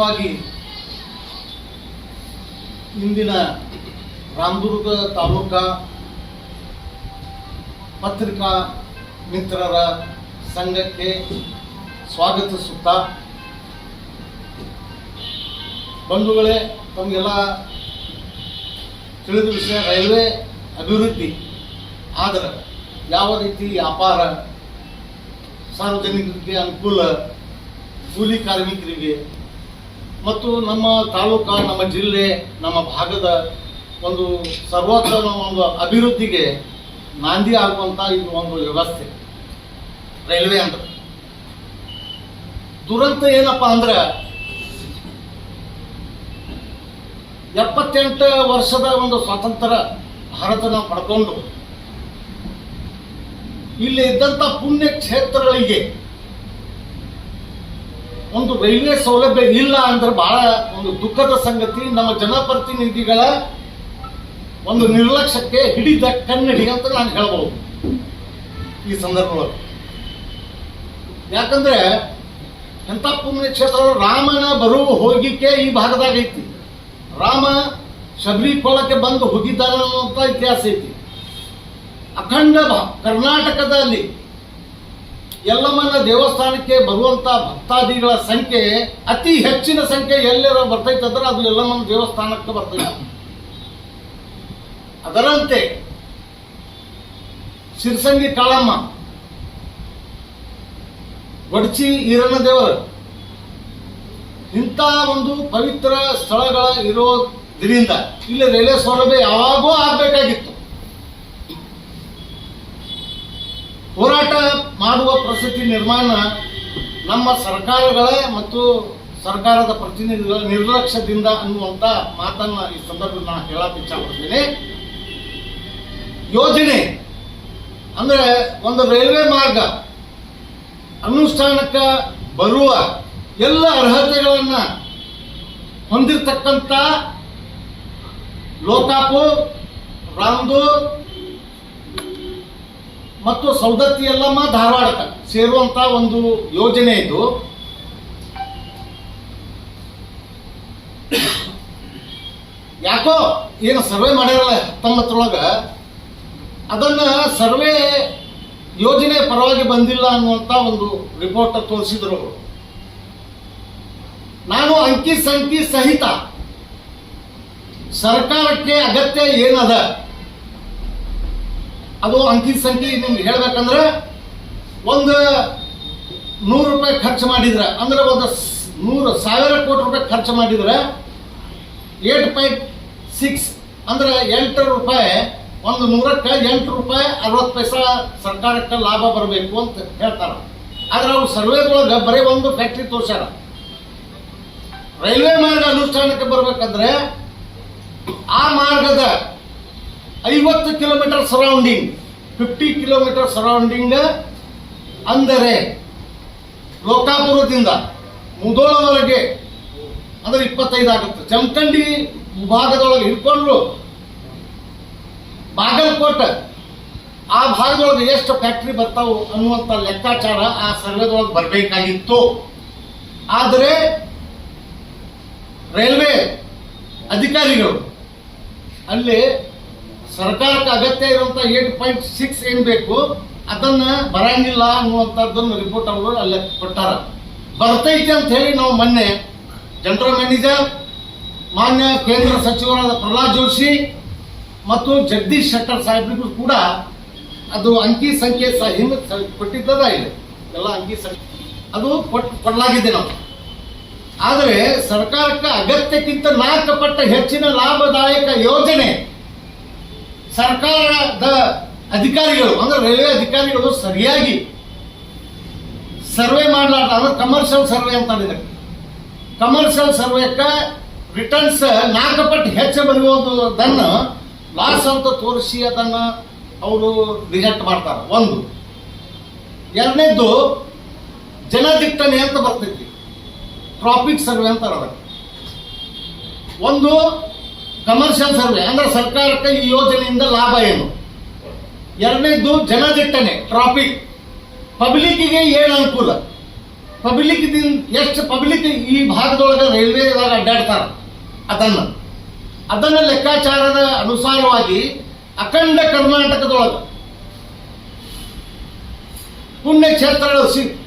ಪ್ರಥಮವಾಗಿ ಇಂದಿನ ರಾಮದುರ್ಗ ತಾಲೂಕಾ ಪತ್ರಿಕಾ ಮಿತ್ರರ ಸಂಘಕ್ಕೆ ಸ್ವಾಗತಿಸುತ್ತಾ ಬಂಧುಗಳೇ, ತಮಗೆಲ್ಲ ತಿಳಿದ ವಿಷಯ, ರೈಲ್ವೆ ಅಭಿವೃದ್ಧಿ ಆದರೆ ಯಾವ ರೀತಿ ವ್ಯಾಪಾರ, ಸಾರ್ವಜನಿಕರಿಗೆ ಅನುಕೂಲ, ಕೂಲಿ ಕಾರ್ಮಿಕರಿಗೆ ಮತ್ತು ನಮ್ಮ ತಾಲೂಕ, ನಮ್ಮ ಜಿಲ್ಲೆ, ನಮ್ಮ ಭಾಗದ ಒಂದು ಸರ್ವೋತ್ತಮ ಒಂದು ಅಭಿವೃದ್ಧಿಗೆ ನಾಂದಿ ಆಗುವಂಥ ಇದು ಒಂದು ವ್ಯವಸ್ಥೆ. ರೈಲ್ವೆ ಅಂತ ದುರಂತ ಏನಪ್ಪಾ ಅಂದ್ರೆ, ಎಪ್ಪತ್ತೆಂಟು ವರ್ಷದ ಒಂದು ಸ್ವಾತಂತ್ರ್ಯ ಭಾರತ ನಾವು ಪಡ್ಕೊಂಡು, ಇಲ್ಲಿ ಇದ್ದಂತ ಪುಣ್ಯ ಕ್ಷೇತ್ರಗಳಿಗೆ ಒಂದು ರೈಲ್ವೆ ಸೌಲಭ್ಯ ಇಲ್ಲ ಅಂದ್ರೆ ಬಹಳ ಒಂದು ದುಃಖದ ಸಂಗತಿ. ನಮ್ಮ ಜನಪ್ರತಿನಿಧಿಗಳ ಒಂದು ನಿರ್ಲಕ್ಷ್ಯಕ್ಕೆ ಹಿಡಿದ ಕನ್ನಡಿ ಅಂತ ನಾನು ಹೇಳ್ಬೋದು. ಈ ಸಂದರ್ಭದಲ್ಲಿ ಯಾಕಂದ್ರೆ ಎಂಥ ಪುಣ್ಯಕ್ಷೇತ್ರ ರಾಮನ ಬರುವ ಹೋಗಿಕೆ ಈ ಭಾಗದಾಗ ಐತಿ. ರಾಮ ಶಬರಿ ಕೊಳಕ್ಕೆ ಬಂದು ಹೋಗಿದ್ದಾನೆ ಅನ್ನುವಂಥ ಇತಿಹಾಸ ಐತಿ. ಅಖಂಡ ಕರ್ನಾಟಕದಲ್ಲಿ ಯಲ್ಲಮ್ಮನ ದೇವಸ್ಥಾನಕ್ಕೆ ಬರುವಂತ ಭಕ್ತಾದಿಗಳ ಸಂಖ್ಯೆ ಅತಿ ಹೆಚ್ಚಿನ ಸಂಖ್ಯೆ ಎಲ್ಲರ ಬರ್ತೈತೆ ಅಂದ್ರೆ ಅದು ಯಲ್ಲಮ್ಮನ ದೇವಸ್ಥಾನಕ್ಕೆ ಬರ್ತೈತೆ. ಅದರಂತೆ ಶಿರ್ಸಂಗಿ ಕಾಳಮ್ಮ, ವಡ್ಚಿ ಈರಣ್ಣ ದೇವರು, ಇಂಥ ಒಂದು ಪವಿತ್ರ ಸ್ಥಳಗಳ ಇರೋದ್ರಿಂದ ಇಲ್ಲಿ ರೈಲ್ವೆ ಸೌಲಭ್ಯ ಯಾವಾಗೋ ಆಗ್ಬೇಕಾಗಿತ್ತು. ಹೋರಾಟ ಮಾಡುವ ಪರಿಸ್ಥಿತಿ ನಿರ್ಮಾಣ ನಮ್ಮ ಸರ್ಕಾರಗಳೇ ಮತ್ತು ಸರ್ಕಾರದ ಪ್ರತಿನಿಧಿಗಳ ನಿರ್ಲಕ್ಷ್ಯದಿಂದ ಅನ್ನುವಂತ ಮಾತನ್ನ ಈ ಸಂದರ್ಭದಲ್ಲಿ ನಾನು ಹೇಳಕ್ ಇಚ್ಛಪಡ್ತೀನಿ. ಯೋಜನೆ ಅಂದರೆ ಒಂದು ರೈಲ್ವೆ ಮಾರ್ಗ ಅನುಷ್ಠಾನಕ್ಕೆ ಬರುವ ಎಲ್ಲ ಅರ್ಹತೆಗಳನ್ನು ಹೊಂದಿರತಕ್ಕಂಥ ಲೋಕಾಪು, ರಾಮದೂರ್ ಮತ್ತು ಸೌದತ್ತಿ ಎಲ್ಲಮ್ಮ ಧಾರವಾಡಕ್ಕೆ ಸೇರುವಂತ ಒಂದು ಯೋಜನೆ ಇದು. ಯಾಕೋ ಏನು ಸರ್ವೆ ಮಾಡಿರಲ್ಲ ಹತ್ತೊಂಬತ್ತರೊಳಗ ಅದನ್ನ ಸರ್ವೆ ಯೋಜನೆ ಪರವಾಗಿ ಬಂದಿಲ್ಲ ಅನ್ನುವಂತ ಒಂದು ರಿಪೋರ್ಟ್ ತೋರಿಸಿದ್ರು. ನಾನು ಅಂಕಿ ಸಂಖ್ಯೆ ಸಹಿತ ಸರ್ಕಾರಕ್ಕೆ ಅಗತ್ಯ ಏನದ? ಅದು ಅಂಕಿ ಸಂಖ್ಯೆ ನಿಮ್ಗೆ ಹೇಳ್ಬೇಕಂದ್ರೆ ಒಂದು ನೂರು ರೂಪಾಯಿ ಖರ್ಚು ಮಾಡಿದ್ರೆ, ಅಂದ್ರೆ ಒಂದು ನೂರು ಸಾವಿರ ಕೋಟಿ ರೂಪಾಯಿ ಖರ್ಚು ಮಾಡಿದ್ರೆ ಏಟ್ ಪಾಯಿಂಟ್ ಸಿಕ್ಸ್, ಅಂದ್ರೆ ಎಂಟು ರೂಪಾಯಿ, ಒಂದು ನೂರಕ್ಕೆ ಎಂಟು ರೂಪಾಯಿ ಅರವತ್ತು ಪೈಸಾ ಸರ್ಕಾರಕ್ಕೆ ಲಾಭ ಬರಬೇಕು ಅಂತ ಹೇಳ್ತಾರೆ. ಆದ್ರೆ ಅವ್ರು ಸರ್ವೇದೊಳಗೆ ಬರೀ ಒಂದು ಫ್ಯಾಕ್ಟ್ರಿ ತೋರ್ಸ್ಯಾರ. ರೈಲ್ವೆ ಮಾರ್ಗ ಅನುಷ್ಠಾನಕ್ಕೆ ಬರ್ಬೇಕಂದ್ರೆ ಆ ಮಾರ್ಗದ ಐವತ್ತು kilometre surrounding fifty kilometre surrounding ಅಂದರೆ ಲೋಕಾಪುರದಿಂದ ಮುದೋಳವರೆಗೆ ಅಂದ್ರೆ ಇಪ್ಪತ್ತೈದು ಆಗುತ್ತೆ. ಜಮಖಂಡಿ ಭಾಗದೊಳಗೆ ಹಿಡ್ಕೊಂಡ್ರು ಬಾಗಲಕೋಟೆ, ಆ ಭಾಗದೊಳಗೆ ಎಷ್ಟು ಫ್ಯಾಕ್ಟ್ರಿ ಬರ್ತಾವು ಅನ್ನುವಂಥ ಲೆಕ್ಕಾಚಾರ ಆ ಸರ್ವೆದೊಳಗೆ ಬರಬೇಕಾಗಿತ್ತು. ಆದರೆ ರೈಲ್ವೆ ಅಧಿಕಾರಿಗಳು ಅಲ್ಲಿ ಸರ್ಕಾರಕ್ಕೆ ಅಗತ್ಯ ಇರುವಂತ ಏಟ್ ಪಾಯಿಂಟ್ ಸಿಕ್ಸ್ ಏನ್ ಬೇಕು, ಅದನ್ನ ಬರಂಗಿಲ್ಲ ಅನ್ನುವಂಥದ್ದನ್ನು ರಿಪೋರ್ಟ್ ಅವರು ಅಲ್ಲಿ ಕೊಟ್ಟಾರ. ಬರ್ತೈತೆ ಅಂತ ಹೇಳಿ ನಾವು ಮೊನ್ನೆ ಜನರಲ್ ಮ್ಯಾನೇಜರ್ ಮಾನ್ಯ ಕೇಂದ್ರ ಸಚಿವರಾದ ಪ್ರಹ್ಲಾದ್ ಜೋಶಿ ಮತ್ತು ಜಗದೀಶ್ ಶೆಟ್ಟರ್ ಸಾಹೇಬ್ರಿಗೂ ಕೂಡ ಅದು ಅಂಕಿ ಸಂಖ್ಯೆ ಸಹ ಹಿಂದೆ ಕೊಟ್ಟಿದ್ದದ ಇಲ್ಲಿ ಎಲ್ಲ ಅಂಕಿ ಸಂಖ್ಯೆ ಅದು ಕೊಟ್ಟು ಕೊಡಲಾಗಿದೆ ನಾವು ಆದರೆ ಸರ್ಕಾರಕ್ಕೆ ಅಗತ್ಯಕ್ಕಿಂತ ನಾಲ್ಕು ಪಟ್ಟ ಹೆಚ್ಚಿನ ಲಾಭದಾಯಕ ಯೋಜನೆ ಸರ್ಕಾರದ ಅಧಿಕಾರಿಗಳು, ಅಂದ್ರೆ ರೈಲ್ವೆ ಅಧಿಕಾರಿಗಳು ಸರಿಯಾಗಿ ಸರ್ವೆ ಮಾಡಲಾರ್ದ, ಅಂದ್ರೆ ಕಮರ್ಷಿಯಲ್ ಸರ್ವೆ ಅಂತ ಕಮರ್ಷಿಯಲ್ ಸರ್ವೆಕ್ಕ ರಿಟರ್ನ್ಸ್ ನಾಲ್ಕು ಪಟ್ಟು ಹೆಚ್ಚು ಬರೆಯುವುದನ್ನು ಲಾಸ್ ಅಂತ ತೋರಿಸಿ ಅದನ್ನ ಅವರು ರಿಜೆಕ್ಟ್ ಮಾಡ್ತಾರೆ. ಒಂದು, ಎರಡನೇದ್ದು ಜನದಿಟ್ಟಣೆ ಅಂತ ಬರ್ತೈತಿ. ಟ್ರಾಫಿಕ್ ಸರ್ವೆ ಅದಕ್ಕೆ ಒಂದು ಕಮರ್ಷಿಯಲ್ ಸರ್ವೆ ಅಂದ್ರೆ ಸರ್ಕಾರಕ್ಕೆ ಈ ಯೋಜನೆಯಿಂದ ಲಾಭ ಏನು? ಎರಡನೇದು ಜನದಟ್ಟಣೆ ಟ್ರಾಫಿಕ್ ಪಬ್ಲಿಕ್ಕಿಗೆ ಏನು ಅನುಕೂಲ? ಪಬ್ಲಿಕ್ ಎಷ್ಟು ಪಬ್ಲಿಕ್ ಈ ಭಾಗದೊಳಗೆ ರೈಲ್ವೆದಾಗ ಅಡ್ಡಾಡ್ತಾರ? ಅದನ್ನ. ಅದನ್ನ ಲೆಕ್ಕಾಚಾರದ ಅನುಸಾರವಾಗಿ ಅಖಂಡ ಕರ್ನಾಟಕದೊಳಗೆ ಪುಣ್ಯಕ್ಷೇತ್ರ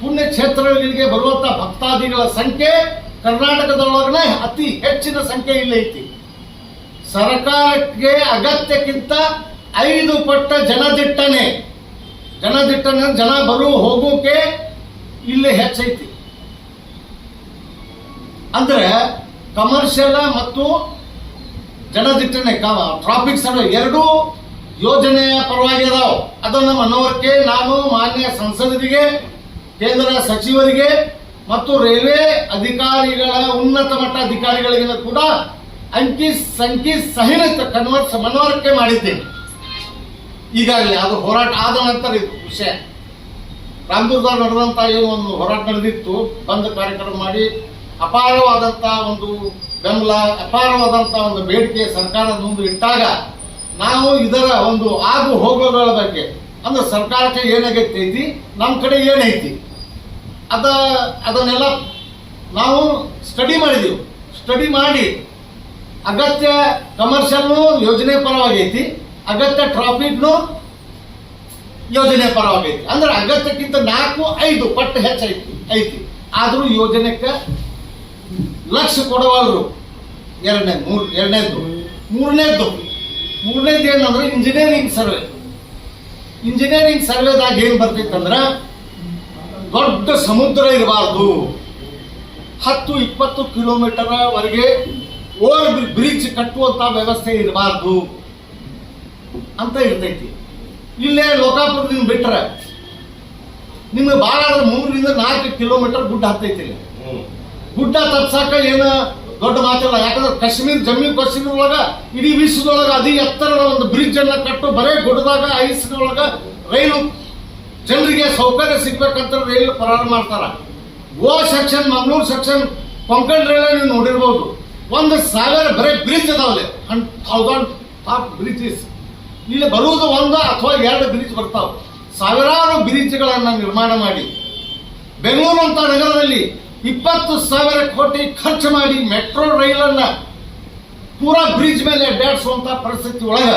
ಪುಣ್ಯಕ್ಷೇತ್ರಗಳಿಗೆ ಬರುವಂತಹ ಭಕ್ತಾದಿಗಳ ಸಂಖ್ಯೆ ಕರ್ನಾಟಕದೊಳಗನೆ ಅತಿ ಹೆಚ್ಚಿನ ಸಂಖ್ಯೆ ಇಲ್ಲೈತಿ ಸರ್ಕಾರಕ್ಕೆ ಅಗತ್ಯಕ್ಕಿಂತ ಐದು ಪಟ್ಟ ಜನದಿಟ್ಟನೆ ಜನದಿಟ್ಟನೆ ಜನ ಬರು ಹೋಗೋಕೆ ಇಲ್ಲಿ ಹೆಚ್ಚೈತಿ. ಅಂದ್ರೆ ಕಮರ್ಷಿಯಲ್ ಮತ್ತು ಜನದಿಟ್ಟನೆ ಟ್ರಾಫಿಕ್ ಸರ್ವೆ ಎರಡೂ ಯೋಜನೆಯ ಪರವಾಗಿ ಅದಾವ. ಅದನ್ನ ಮನವರಿಕೆ ನಾನು ಮಾನ್ಯ ಸಂಸದರಿಗೆ, ಕೇಂದ್ರ ಸಚಿವರಿಗೆ ಮತ್ತು ರೈಲ್ವೆ ಅಧಿಕಾರಿಗಳ ಉನ್ನತ ಮಟ್ಟ ಅಧಿಕಾರಿಗಳಿಗೆ ಕೂಡ ಅಂಕಿ ಸಂಖ್ಯೆ ಸಹಿತ ಕನ್ವರ್ಸ್ ಮನವರಿಕೆ ಮಾಡಿದ್ದೇನೆ. ಈಗಾಗಲೇ ಅದು ಹೋರಾಟ ಆದ ನಂತರ ಇದು ವಿಷಯ. ರಾಮದುರ್ಗದಲ್ಲಿ ನಡೆದಂತ ಏನು ಒಂದು ಹೋರಾಟ ನಡೆದಿತ್ತು. ಬಂದ್ ಕಾರ್ಯಕ್ರಮ ಮಾಡಿ ಅಪಾರವಾದಂತ ಒಂದು ಬೆಂಬಲ ಅಪಾರವಾದಂತ ಒಂದು ಬೇಡಿಕೆ ಸರ್ಕಾರದ ಮುಂದೆ ಇಟ್ಟಾಗ ನಾವು ಇದರ ಒಂದು ಆಗು ಹೋಗುಗಳ ಬಗ್ಗೆ ಅಂದ್ರೆ ಸರ್ಕಾರಕ್ಕೆ ಏನಾಗೈತಿ ನಮ್ಮ ಕಡೆ ಏನೈತಿ ಅದ, ಅದನ್ನೆಲ್ಲ ನಾವು ಸ್ಟಡಿ ಮಾಡಿದೆವು. ಸ್ಟಡಿ ಮಾಡಿ ಅಗತ್ಯ ಕಮರ್ಷಿಯಲ್ನು ಯೋಜನೆ ಪರವಾಗೈತಿ, ಅಗತ್ಯ ಟ್ರಾಫಿಕ್ನು ಯೋಜನೆ ಪರವಾಗೈತಿ. ಅಂದ್ರೆ ಅಗತ್ಯಕ್ಕಿಂತ ನಾಲ್ಕು, ಐದು ಪಟ್ಟು ಹೆಚ್ಚೈತಿ, ಐತಿ. ಆದರೂ ಯೋಜನೆಗೆ ಲಕ್ಷ ಕೊಡವಲ್ರು. ಎರಡನೇ, ಮೂರು ಎರಡನೇದು ಮೂರನೇದ್ದು. ಮೂರನೇದು ಏನಂದ್ರೆ ಇಂಜಿನಿಯರಿಂಗ್ ಸರ್ವೆ ಇಂಜಿನಿಯರಿಂಗ್ ಸರ್ವೆದಾಗ ಏನು ಬರ್ತೈತೆ ಅಂದ್ರ ದೊಡ್ಡ ಸಮುದ್ರ ಇರಬಾರ್ದು. ಹತ್ತು, ಇಪ್ಪತ್ತು ಕಿಲೋಮೀಟರ್ ವರೆಗೆ ಓವರ್ ಬ್ರಿಡ್ಜ್ ಕಟ್ಟುವಂತ ವ್ಯವಸ್ಥೆ ಇರಬಾರ್ದು ಅಂತ ಇರ್ತೈತಿ. ಇಲ್ಲೇ ಲೋಕಾಪುರದಿಂದ ಬಿಟ್ರೆ ನಿಮ್ಗೆ ಭಾಳ ಆದ್ರೆ ಮೂರರಿಂದ ನಾಲ್ಕು ಕಿಲೋಮೀಟರ್ ಗುಡ್ಡ ಹತ್ತೈತಿ ಗುಡ್ಡ ತಪ್ಸಾಕ ಏನ ದೊಡ್ಡ ಮಾತಿಲ್ಲ ಯಾಕಂದ್ರೆ ಕಾಶ್ಮೀರ್ ಜಮ್ಮು ಕಾಶ್ಮೀರ ಒಳಗ ಇಡೀ ವಿಶ್ವದೊಳಗ ಅತಿ ಎತ್ತರದ ಒಂದು ಬ್ರಿಡ್ಜ್ ಅನ್ನ ಕಟ್ಟು ಬರೇ ಗುಡ್ಡದಾಗ ಐಸ್ನೊಳಗ ರೈಲು ಜನರಿಗೆ ಸೌಕರ್ಯ ಸಿಗ್ಬೇಕಂತ ರೈಲು ಪ್ರಾರಂಭ ಮಾಡ್ತಾರ. Goa section Mangaluru section Konkan rail ನೀವು ನೋಡಿರ್ಬೋದು. ಒಂದು ಸಾವಿರ ಬರೀ ಬ್ರಿಜ್ ಅದಾವಲ್ಲಿ ಥೌಸಂಡ್ ಟಾಪ್ ಬ್ರಿಜಸ್ ಇಲ್ಲಿ ಬರುವುದು ಒಂದು ಅಥವಾ ಎರಡು ಬ್ರಿಡ್ಜ್ ಬರ್ತಾವೆ. ಸಾವಿರಾರು ಬ್ರಿಜ್ಗಳನ್ನು ನಿರ್ಮಾಣ ಮಾಡಿ. ಬೆಂಗಳೂರು ಅಂತ ನಗರದಲ್ಲಿ ಇಪ್ಪತ್ತು ಸಾವಿರ ಕೋಟಿ ಖರ್ಚು ಮಾಡಿ ಮೆಟ್ರೋ ರೈಲನ್ನು ಪೂರಾ ಬ್ರಿಡ್ಜ್ ಮೇಲೆ ಅಡ್ಡಾಡಿಸುವಂಥ ಪರಿಸ್ಥಿತಿ ಒಳಗ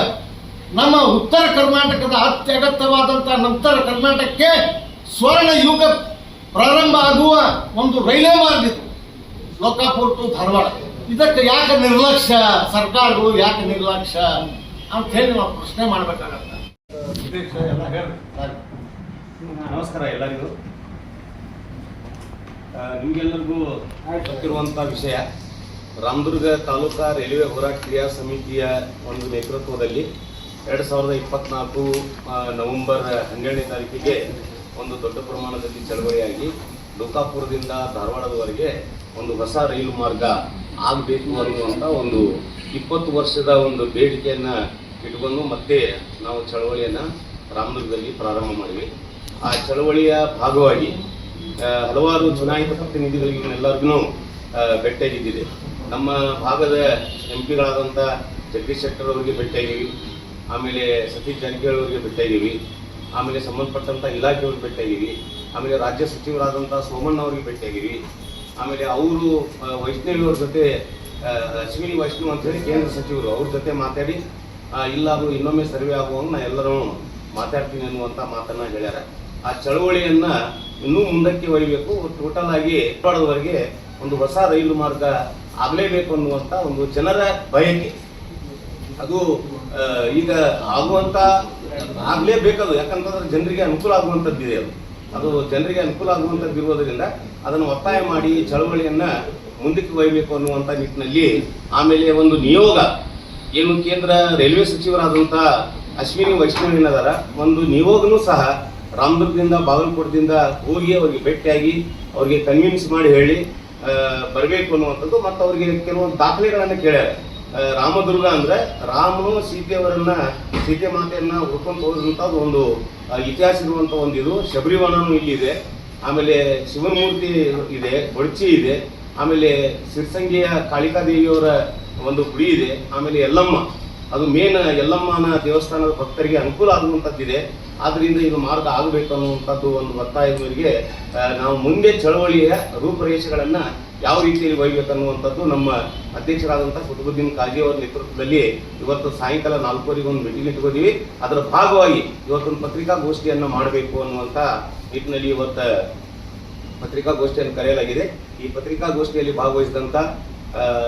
ನಮ್ಮ ಉತ್ತರ ಕರ್ನಾಟಕದ ಅತ್ಯಗತ್ಯವಾದಂಥ ನಂತರ ಕರ್ನಾಟಕಕ್ಕೆ ಸ್ವರ್ಣ ಯುಗ ಪ್ರಾರಂಭ ಆಗುವ ಒಂದು ರೈಲ್ವೆ ಮಾರ್ಗ ಲೋಕಾಪುರ ಟು ಧಾರವಾಡ. ಇದಕ್ಕೆ ಯಾಕೆ ನಿರ್ಲಕ್ಷ್ಯ? ಸರ್ಕಾರಗಳು ಯಾಕೆ ನಿರ್ಲಕ್ಷ್ಯ? ಅಂತ ಹೇಳಿ ನಾವು ಪ್ರಶ್ನೆ ಮಾಡ್ಬೇಕಾಗತ್ತೆ. ನಮಸ್ಕಾರ ಎಲ್ಲರಿಗೂ. ನಿಮ್ಗೆಲ್ಲರಿಗೂ ಗೊತ್ತಿರುವಂಥ ವಿಷಯ, ರಾಮದುರ್ಗ ತಾಲೂಕಾ ರೈಲ್ವೆ ಹೋರಾಟ ಕ್ರಿಯಾ ಸಮಿತಿಯ ಒಂದು ನೇತೃತ್ವದಲ್ಲಿ ಎರಡು ಸಾವಿರದ ಇಪ್ಪತ್ನಾಲ್ಕು ನವೆಂಬರ್ ಹನ್ನೆರಡನೇ ತಾರೀಕಿಗೆ ಒಂದು ದೊಡ್ಡ ಪ್ರಮಾಣದಲ್ಲಿ ಚಳವಳಿಯಾಗಿ ಲೋಕಾಪುರದಿಂದ ಧಾರವಾಡದವರೆಗೆ ಒಂದು ಹೊಸ ರೈಲು ಮಾರ್ಗ ಆಗಬೇಕು ಅನ್ನುವಂಥ ಒಂದು ಇಪ್ಪತ್ತು ವರ್ಷದ ಒಂದು ಬೇಡಿಕೆಯನ್ನು ಇಟ್ಕೊಂಡು ಮತ್ತೆ ನಾವು ಚಳವಳಿಯನ್ನು ರಾಮದುರ್ಗದಲ್ಲಿ ಪ್ರಾರಂಭ ಮಾಡಿವಿ ಆ ಚಳವಳಿಯ ಭಾಗವಾಗಿ ಹಲವಾರು ಚುನಾಯಿತ ಪ್ರತಿನಿಧಿಗಳಿಗೆ ಎಲ್ಲರಿಗೂ ಭೇಟಿಯಾಗಿದ್ದಿದೆ ನಮ್ಮ ಭಾಗದ ಎಂ ಪಿಗಳಾದಂಥ ಜಗದೀಶ್ ಶೆಟ್ಟರ್ ಅವರಿಗೆ ಭೇಟಿಯಾಗಿವಿ ಆಮೇಲೆ ಸತೀಶ್ ಜಾರಕಿಹೊಳಿ ಅವರಿಗೆ ಭೇಟಿಯಾಗಿವಿ ಆಮೇಲೆ ಸಂಬಂಧಪಟ್ಟಂಥ ಇಲಾಖೆಯವ್ರಿಗೆ ಭೇಟಿಯಾಗಿವಿ ಆಮೇಲೆ ರಾಜ್ಯ ಸಚಿವರಾದಂಥ ಸೋಮಣ್ಣ ಅವರಿಗೆ ಭೇಟಿಯಾಗಿವಿ ಆಮೇಲೆ ಅವರು ವೈಷ್ಣವಿ ಅವ್ರ ಜೊತೆ ಅಶ್ವಿನಿ ವೈಷ್ಣವ್ ಅಂತ ಹೇಳಿ ಕೇಂದ್ರ ಸಚಿವರು, ಅವ್ರ ಜೊತೆ ಮಾತಾಡಿ ಇಲ್ಲಾದ್ರೂ ಇಲ್ಲ ಇನ್ನೊಮ್ಮೆ ಸರ್ವೆ ಆಗುವಂಗೆ ನಾ ಎಲ್ಲರೂ ಮಾತಾಡ್ತೀನಿ ಅನ್ನುವಂಥ ಮಾತನ್ನ ಹೇಳ್ಯಾರ. ಆ ಚಳವಳಿಯನ್ನ ಇನ್ನೂ ಮುಂದಕ್ಕೆ ಒಯ್ಯಬೇಕು ಟೋಟಲ್ ಆಗಿ ಧಾರವಾಡದವರೆಗೆ ಒಂದು ಹೊಸ ರೈಲು ಮಾರ್ಗ ಆಗಲೇಬೇಕು ಅನ್ನುವಂಥ ಒಂದು ಜನರ ಬಯಕೆ. ಅದು ಈಗ ಆಗುವಂತ, ಆಗ್ಲೇಬೇಕದು, ಯಾಕಂತಂದ್ರೆ ಜನರಿಗೆ ಅನುಕೂಲ ಆಗುವಂಥದ್ದಿದೆ ಅದು. ಅದು ಜನರಿಗೆ ಅನುಕೂಲ ಆಗುವಂಥದ್ದು ಇರುವುದರಿಂದ ಅದನ್ನು ಒತ್ತಾಯ ಮಾಡಿ ಚಳವಳಿಯನ್ನ ಮುಂದಕ್ಕೆ ಒಯ್ಯಬೇಕು ಅನ್ನುವಂಥ ನಿಟ್ಟಿನಲ್ಲಿ ಆಮೇಲೆ ಒಂದು ನಿಯೋಗ, ಏನು ಕೇಂದ್ರ ರೈಲ್ವೆ ಸಚಿವರಾದಂಥ ಅಶ್ವಿನಿ ವೈಷ್ಣವಿನದರ ಒಂದು ನಿಯೋಗನೂ ಸಹ ರಾಮದುರ್ಗದಿಂದ ಬಾಗಲಕೋಟದಿಂದ ಹೋಗಿ ಅವರಿಗೆ ಭೇಟಿಯಾಗಿ ಅವರಿಗೆ ಕನ್ವಿನ್ಸ್ ಮಾಡಿ ಹೇಳಿ ಬರಬೇಕು ಅನ್ನುವಂಥದ್ದು ಮತ್ತು ಅವರಿಗೆ ಕೆಲವೊಂದು ದಾಖಲೆಗಳನ್ನು ಕೇಳ್ಯಾರ. ರಾಮದುರ್ಗ ಅಂದ್ರೆ ರಾಮನು ಸೀತೆಯವರನ್ನ ಸೀತೆ ಮಾತೆಯನ್ನ ಹುಡ್ಕೊಂಡು ಹೋದಂತ ಒಂದು ಇತಿಹಾಸ ಇರುವಂತ ಒಂದು ಇದು. ಶಬರಿವನನು ಇಲ್ಲಿದೆ ಆಮೇಲೆ ಶಿವಮೂರ್ತಿ ಇದೆ ಬೊಡ್ಚಿ ಇದೆ. ಆಮೇಲೆ ಸಿರ್ಸಂಗಿಯ ಕಾಳಿಕಾದೇವಿಯವರ ಒಂದು ಗುಡಿ ಇದೆ. ಆಮೇಲೆ ಯಲ್ಲಮ್ಮ. ಅದು ಮೇನ್ ಯಲ್ಲಮ್ಮನ ದೇವಸ್ಥಾನದ ಭಕ್ತರಿಗೆ ಅನುಕೂಲ ಆಗುವಂಥದ್ದಿದೆ. ಆದ್ರಿಂದ ಇದು ಮಾರ್ಗ ಆಗಬೇಕು ಅನ್ನುವಂಥದ್ದು ಒಂದು ಒತ್ತಾಯದವರಿಗೆ ನಾವು ಮುಂದೆ ಚಳವಳಿಯ ರೂಪರೇಷೆಗಳನ್ನ ಯಾವ ರೀತಿಯಲ್ಲಿ ಒಯ್ಯಬೇಕನ್ನುವಂಥದ್ದು ನಮ್ಮ ಅಧ್ಯಕ್ಷರಾದಂಥ ಕುತುಬುದ್ದೀನ್ ಖಾಜಿ ಅವರ ನೇತೃತ್ವದಲ್ಲಿ ಇವತ್ತು ಸಾಯಂಕಾಲ ನಾಲ್ಕೂವರೆಗೆ ಒಂದು ಮೀಟಿಂಗ್ ಇಟ್ಕೊಂಡಿವಿ ಅದರ ಭಾಗವಾಗಿ ಇವತ್ತೊಂದು ಪತ್ರಿಕಾಗೋಷ್ಠಿಯನ್ನು ಮಾಡಬೇಕು ಅನ್ನುವಂಥ ನಿಟ್ಟಿನಲ್ಲಿ ಇವತ್ತು ಪತ್ರಿಕಾಗೋಷ್ಠಿಯನ್ನು ಕರೆಯಲಾಗಿದೆ. ಈ ಪತ್ರಿಕಾಗೋಷ್ಠಿಯಲ್ಲಿ ಭಾಗವಹಿಸಿದಂಥ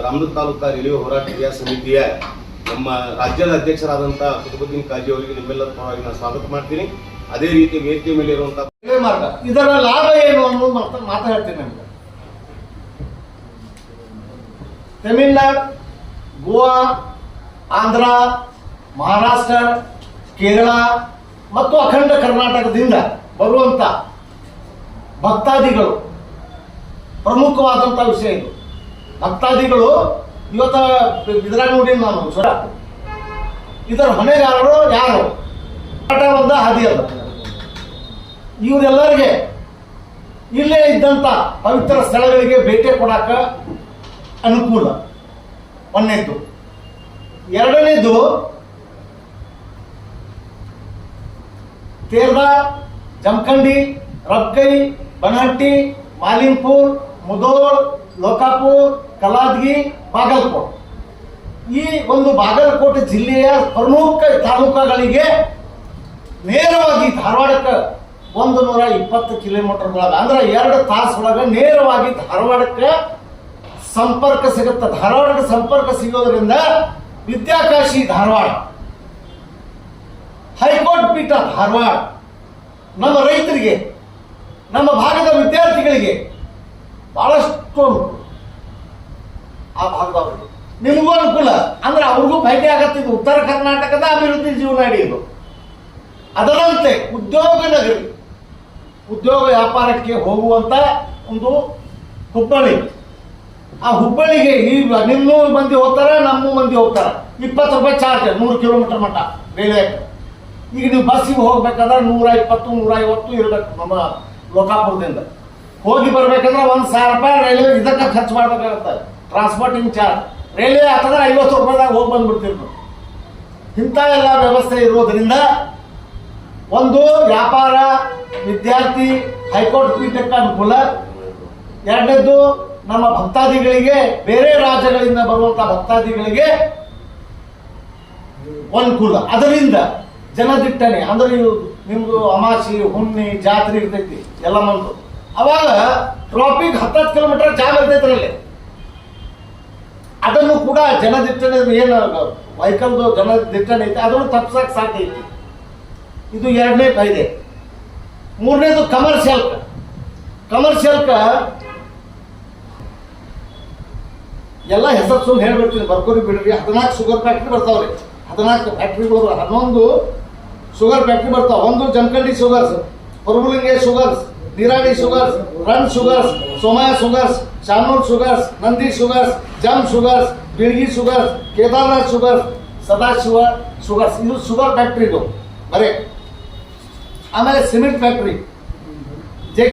ರಾಮದುರ್ ತಾಲೂಕಾ ರೈಲ್ವೆ ಹೋರಾಟ ಕ್ರಿಯಾ ಸಮಿತಿಯ ನಮ್ಮ ರಾಜ್ಯದ ಅಧ್ಯಕ್ಷರಾದಂಥ ಕುತುಬುದ್ದೀನ್ ಖಾಜಿ ಅವರಿಗೆ ನಿಮ್ಮೆಲ್ಲರ ಪರವಾಗಿ ನಾನು ಸ್ವಾಗತ ಮಾಡ್ತೀನಿ. ಅದೇ ರೀತಿ ವೇದಿಕೆ ಮೇಲೆ ಮಾರ್ಗ. ಇದರ ಲಾಭ ಏನು ಅನ್ನೋದು ಮಾತ ಮಾತಾಡ್ತೀನಿ ನಿಮ್ಗೆ. ತಮಿಳ್ನಾಡು, ಗೋವಾ, ಆಂಧ್ರ, ಮಹಾರಾಷ್ಟ್ರ, ಕೇರಳ ಮತ್ತು ಅಖಂಡ ಕರ್ನಾಟಕದಿಂದ ಬರುವಂತ ಭಕ್ತಾದಿಗಳು ಪ್ರಮುಖವಾದಂಥ ವಿಷಯ ಇದು. ಭಕ್ತಾದಿಗಳು ಇವತ್ತು ಇದ್ರಾಗ ನೋಡಿ ನಾನು ಸರ. ಇದರ ಹೊಣೆಗಾರರು ಯಾರು? ಪಾಠ ಬಂದ ಹಾದಿ ಅಲ್ಲ ಇವರೆಲ್ಲರಿಗೆ ಇಲ್ಲೇ ಇದ್ದಂತ ಪವಿತ್ರ ಸ್ಥಳಗಳಿಗೆ ಭೇಟಿ ಕೊಡಾಕ ಅನುಕೂಲ. ಒಂದನೇದು ಎರಡನೇದು ತೇರ್ದ ಜಮಖಂಡಿ ರಬ್ಕೈ ಬನಹಟ್ಟಿ ಮಾಲಿಂಪುರ್, ಮುದೋಳ್, ಲೋಕಾಪುರ್, ಕಲಾದ್ಗಿ, ಬಾಗಲಕೋಟ್. ಈ ಒಂದು ಬಾಗಲಕೋಟೆ ಜಿಲ್ಲೆಯ ಪ್ರಮುಖ ತಾಲೂಕುಗಳಿಗೆ ನೇರವಾಗಿ ಧಾರವಾಡಕ್ಕೆ ಒಂದು ನೂರ ಇಪ್ಪತ್ತು ಕಿಲೋಮೀಟರ್ ಒಳಗೆ ಅಂದ್ರೆ ಎರಡು ತಾಸು ಒಳಗೆ ನೇರವಾಗಿ ಧಾರವಾಡಕ್ಕೆ ಸಂಪರ್ಕ ಸಿಗುತ್ತೆ. ಧಾರವಾಡಕ್ಕೆ ಸಂಪರ್ಕ ಸಿಗೋದ್ರಿಂದ ವಿದ್ಯಾಕಾಶಿ ಧಾರವಾಡ. ಹೈಕೋರ್ಟ್ ಪೀಠ ಧಾರವಾಡ. ನಮ್ಮ ರೈತರಿಗೆ, ನಮ್ಮ ಭಾಗದ ವಿದ್ಯಾರ್ಥಿಗಳಿಗೆ ಬಹಳಷ್ಟು. ಆ ಭಾಗದವರಿಗೆ ನಿಮಗೂ ಅನುಕೂಲ. ಅಂದ್ರೆ ಅವ್ರಿಗೂ ಭೇಟಿ ಆಗತ್ತೆ. ಇದು ಉತ್ತರ ಕರ್ನಾಟಕದ ಅಭಿವೃದ್ಧಿ ಜೀವನ ಇದು. ಅದರಂತೆ ಉದ್ಯೋಗ ನಗರಿ. ಉದ್ಯೋಗ ವ್ಯಾಪಾರಕ್ಕೆ ಹೋಗುವಂತ ಒಂದು ಹುಬ್ಬಳ್ಳಿ. ಆ ಹುಬ್ಬಳ್ಳಿಗೆ ಈ ನಿಮ್ಮ ಮಂದಿ ಹೋಗ್ತಾರೆ, ನಮ್ಮ ಮಂದಿ ಹೋಗ್ತಾರೆ? ಇಪ್ಪತ್ತು ರೂಪಾಯಿ ಚಾರ್ಜ್, ನೂರು ಕಿಲೋಮೀಟರ್ ಮಟ್ಟ, ರೈಲ್ವೆ. ಈಗ ನೀವು ಬಸ್ಸಿಗೆ ಹೋಗ್ಬೇಕಂದ್ರೆ ನೂರ ಇಪ್ಪತ್ತು ನೂರ ಐವತ್ತು ಇರಬೇಕು ನಮ್ಮ ಲೋಕಾಪುರದಿಂದ. ಹೋಗಿ ಬರ್ಬೇಕಂದ್ರೆ ಒಂದು ಸಾವಿರ ರೂಪಾಯಿ ರೈಲ್ವೆ, ಇದಕ್ಕೆ ಖರ್ಚು ಮಾಡ್ಬೇಕಾಗತ್ತೆ. ಟ್ರಾನ್ಸ್ಪೋರ್ಟಿಂಗ್ ಚಾರ್ಜ್ ರೈಲ್ವೆ ಹಾಕಿದ್ರೆ ಐವತ್ತು ರೂಪಾಯಿದಾಗ ಹೋಗಿ ಬಂದ್ಬಿಡ್ತಿರ್ಬೋದು ಇಂಥ ಎಲ್ಲ ವ್ಯವಸ್ಥೆ ಇರೋದ್ರಿಂದ ಒಂದು ವ್ಯಾಪಾರ, ವಿದ್ಯಾರ್ಥಿ, ಹೈಕೋರ್ಟ್ ಪೀಠಕ್ಕೆ ಅನುಕೂಲ. ಎರಡನೇದ್ದು ನಮ್ಮ ಭಕ್ತಾದಿಗಳಿಗೆ, ಬೇರೆ ರಾಜ್ಯಗಳಿಂದ ಬರುವಂತಹ ಭಕ್ತಾದಿಗಳಿಗೆ ಅನುಕೂಲ ಅದರಿಂದ ಜನದಿಟ್ಟಣೆ. ಅಂದ್ರೆ ಇವು ನಿಮ್ದು ಅಮಾಸಿ, ಹುಣ್ಣಿ, ಜಾತ್ರೆ ಇರ್ತೈತಿ, ಎಲ್ಲ ಮಂದು ಅವಾಗ ಟ್ರಾಫಿಕ್ ಹತ್ತತ್ತು ಕಿಲೋಮೀಟರ್ ಜಾಗ ಇರ್ತೈತ್ರಲ್ಲಿ ಅದನ್ನು ಕೂಡ ಜನದಿಟ್ಟಣೆ ಏನು ವೆಹಿಕಲ್ದು ಜನದಿಟ್ಟಣೆ ಐತೆ. ಅದನ್ನು ತಪ್ಸಕ್ಕೆ ಸಾಧ್ಯ ಐತಿ. ಇದು ಎರಡನೇ ಕಾಯ್ದೆ. ಮೂರನೇದು ಕಮರ್ಷಿಯಲ್ ಕಮರ್ಷಿಯಲ್ಕ ಎಲ್ಲ ಹೆಸರು ಸುಮ್ಮನೆ ಹೇಳ್ಬಿಡ್ತೀನಿ ಬರ್ಕೋರಿ ಬಿಡ್ರಿ. ಹದಿನಾಲ್ಕು ಶುಗರ್ ಫ್ಯಾಕ್ಟ್ರಿ ಬರ್ತಾವ್ರಿ. ಹದಿನಾಲ್ಕು ಫ್ಯಾಕ್ಟ್ರಿಗಳು ಹನ್ನೊಂದು ಶುಗರ್ ಫ್ಯಾಕ್ಟ್ರಿ ಬರ್ತಾವ. ಒಂದು ಜಮಖಂಡಿ ಶುಗರ್ಸ್ ಹೊರಬುಲಿಂಗೆ ಶುಗರ್ಸ್ ನೀರಾಡಿ ಶುಗರ್ಸ್ ರನ್ ಶುಗರ್ಸ್ ಸೋಮಯ ಶುಗರ್ಸ್ ಶಾಮೂರ್ ಶುಗರ್ಸ್ ನಂದಿ ಶುಗರ್ಸ್ ಜಮ್ sugars Bilgi sugars Kedarnath sugars Sadashiva sugars ಇದು ಶುಗರ್ ಫ್ಯಾಕ್ಟ್ರಿ ಇದು. ಬರೇ. ಆಮೇಲೆ ಸಿಮೆಂಟ್ ಫ್ಯಾಕ್ಟ್ರಿ